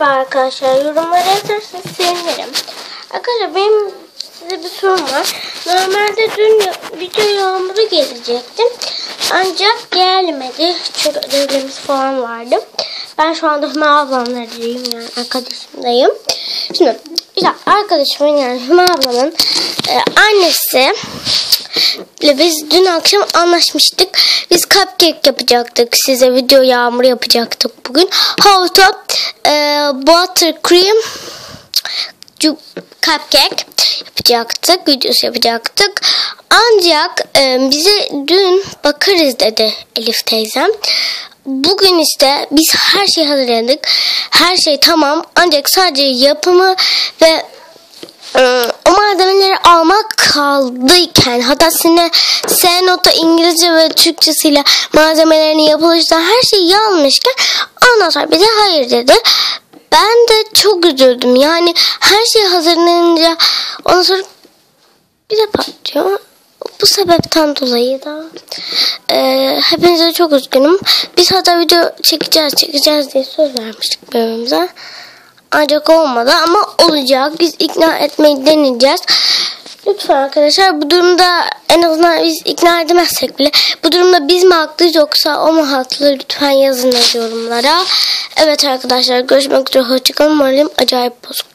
Arkadaşlar yorumlara yazarsanız sevinirim. Arkadaşlar benim size bir sorum var. Normalde dün video yağmuru gelecektim. Ancak gelmedi. Çünkü ödevlerimiz falan vardı. Ben şu anda Hüma ablamlardayım yani arkadaşımdayım. Şimdi işte arkadaşımın yani Hüma ablamın e, annesi ile biz dün akşam anlaşmıştık. Biz cupcake yapacaktık. Size video yağmuru yapacaktık bugün. How to e, buttercream cupcake yapacaktık. Videosu yapacaktık. Ancak e, bize dün bakarız dedi Elif teyzem. Bugün işte biz her şeyi hazırladık. Her şey tamam. Ancak sadece yapımı ve e, o malzemeleri almak kaldıyken hatta sine S nota İngilizce ve Türkçesiyle malzemelerini yapılışta her şeyi yanlışken ondan bize hayır dedi. Ben de çok üzüldüm. Yani her şey hazırlanınca ondan sonra bize patlıyor. Bu sebepten dolayı da e, hepinize çok üzgünüm. Biz hatta video çekeceğiz çekeceğiz diye söz vermiştik birbirimize. Ancak olmadı ama olacak. Biz ikna etmeyi deneyeceğiz. Lütfen arkadaşlar bu durumda en azından biz ikna edemezsek bile bu durumda biz mi haklıyız yoksa o mu haklı lütfen yazın yorumlara. Evet arkadaşlar görüşmek üzere hoşçakalın. Moralim acayip bozuk.